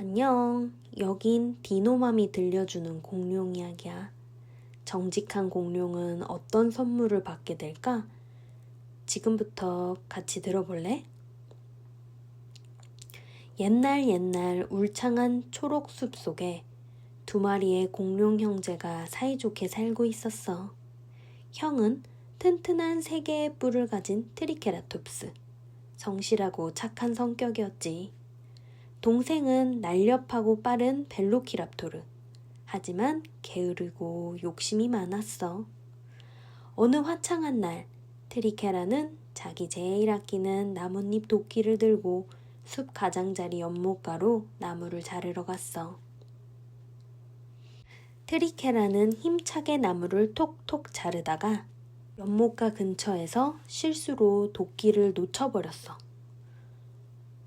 안녕. 여긴 디노맘이 들려주는 공룡 이야기야. 정직한 공룡은 어떤 선물을 받게 될까? 지금부터 같이 들어볼래? 옛날 옛날 울창한 초록 숲 속에 두 마리의 공룡 형제가 사이좋게 살고 있었어. 형은 튼튼한 세 개의 뿔을 가진 트리케라톱스. 성실하고 착한 성격이었지. 동생은 날렵하고 빠른 벨로키랍토르. 하지만 게으르고 욕심이 많았어. 어느 화창한 날, 트리케라는 자기 제일 아끼는 나뭇잎 도끼를 들고 숲 가장자리 연못가로 나무를 자르러 갔어. 트리케라는 힘차게 나무를 톡톡 자르다가 연못가 근처에서 실수로 도끼를 놓쳐버렸어.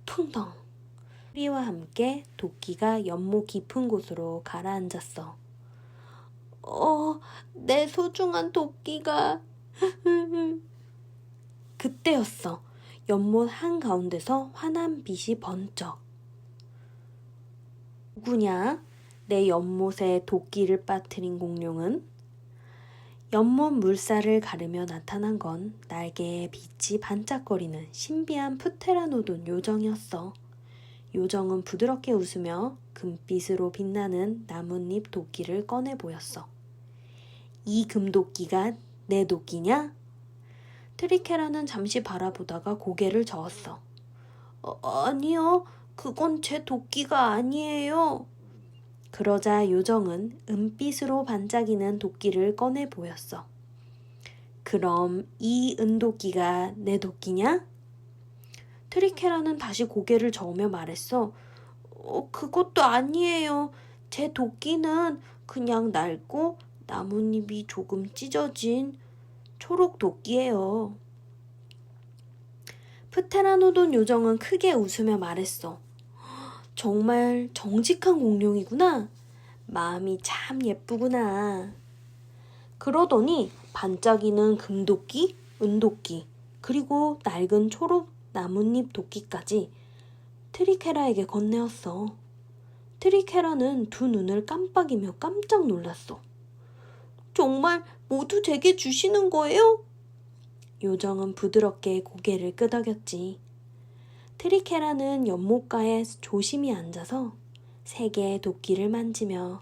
퉁덩! 소리와 함께 도끼가 연못 깊은 곳으로 가라앉았어. 어, 내 소중한 도끼가. 그때였어. 연못 한가운데서 환한 빛이 번쩍. 누구냐? 내 연못에 도끼를 빠뜨린 공룡은? 연못 물살을 가르며 나타난 건 날개에 빛이 반짝거리는 신비한 프테라노돈 요정이었어. 요정은 부드럽게 웃으며 금빛으로 빛나는 나뭇잎 도끼를 꺼내 보였어. 이 금도끼가 내 도끼냐? 트리케라는 잠시 바라보다가 고개를 저었어. 어, 아니요, 그건 제 도끼가 아니에요. 그러자 요정은 은빛으로 반짝이는 도끼를 꺼내 보였어. 그럼 이 은도끼가 내 도끼냐? 트리케라는 다시 고개를 저으며 말했어. 어, 그것도 아니에요. 제 도끼는 그냥 낡고 나뭇잎이 조금 찢어진 초록 도끼예요. 프테라노돈 요정은 크게 웃으며 말했어. 정말 정직한 공룡이구나. 마음이 참 예쁘구나. 그러더니 반짝이는 금도끼, 은도끼, 그리고 낡은 초록 나뭇잎 도끼까지 트리케라에게 건네었어. 트리케라는 두 눈을 깜빡이며 깜짝 놀랐어. 정말 모두 제게 주시는 거예요? 요정은 부드럽게 고개를 끄덕였지. 트리케라는 연못가에 조심히 앉아서 세 개의 도끼를 만지며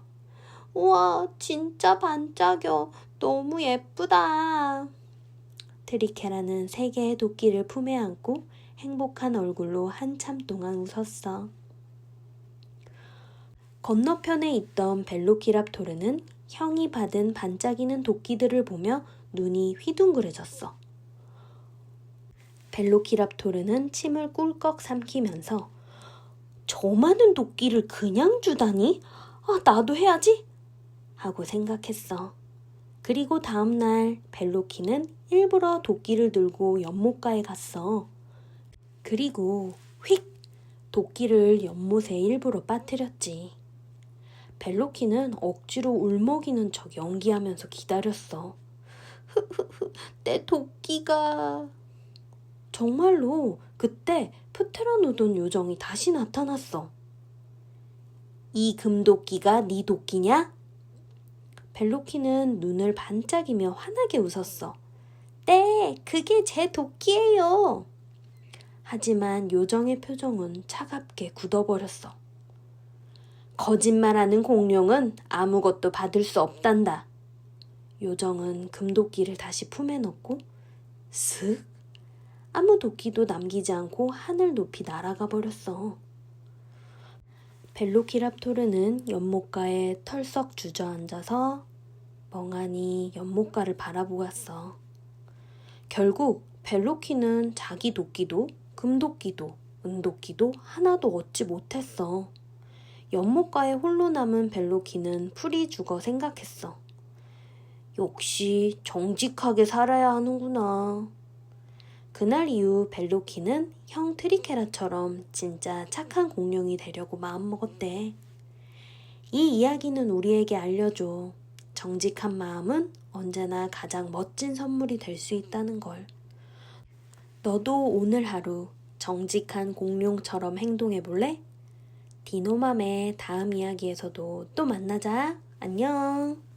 우와 진짜 반짝여 너무 예쁘다. 트리케라는 세 개의 도끼를 품에 안고 행복한 얼굴로 한참 동안 웃었어. 건너편에 있던 벨로키랍토르는 형이 받은 반짝이는 도끼들을 보며 눈이 휘둥그레졌어. 벨로키랍토르는 침을 꿀꺽 삼키면서 저 많은 도끼를 그냥 주다니? 아, 나도 해야지! 하고 생각했어. 그리고 다음날 벨로키는 일부러 도끼를 들고 연못가에 갔어. 그리고 휙! 도끼를 연못에 일부러 빠뜨렸지. 벨로키는 억지로 울먹이는 척 연기하면서 기다렸어. 흐흐흐, 내 도끼가. 정말로 그때 프테라노돈 요정이 다시 나타났어. 이 금도끼가 네 도끼냐? 벨로키는 눈을 반짝이며 환하게 웃었어. 네, 그게 제 도끼예요. 하지만 요정의 표정은 차갑게 굳어버렸어. 거짓말하는 공룡은 아무것도 받을 수 없단다. 요정은 금도끼를 다시 품에 넣고 슥 아무 도끼도 남기지 않고 하늘 높이 날아가 버렸어. 벨로키랍토르는 연못가에 털썩 주저앉아서 멍하니 연못가를 바라보았어. 결국 벨로키는 자기 도끼도 금도끼도 은도끼도 하나도 얻지 못했어. 연못가에 홀로 남은 벨로키는 풀이 죽어 생각했어. 역시 정직하게 살아야 하는구나. 그날 이후 벨로키는 형 트리케라처럼 진짜 착한 공룡이 되려고 마음먹었대. 이 이야기는 우리에게 알려줘. 정직한 마음은 언제나 가장 멋진 선물이 될 수 있다는 걸. 너도 오늘 하루 정직한 공룡처럼 행동해 볼래? 디노맘의 다음 이야기에서도 또 만나자. 안녕.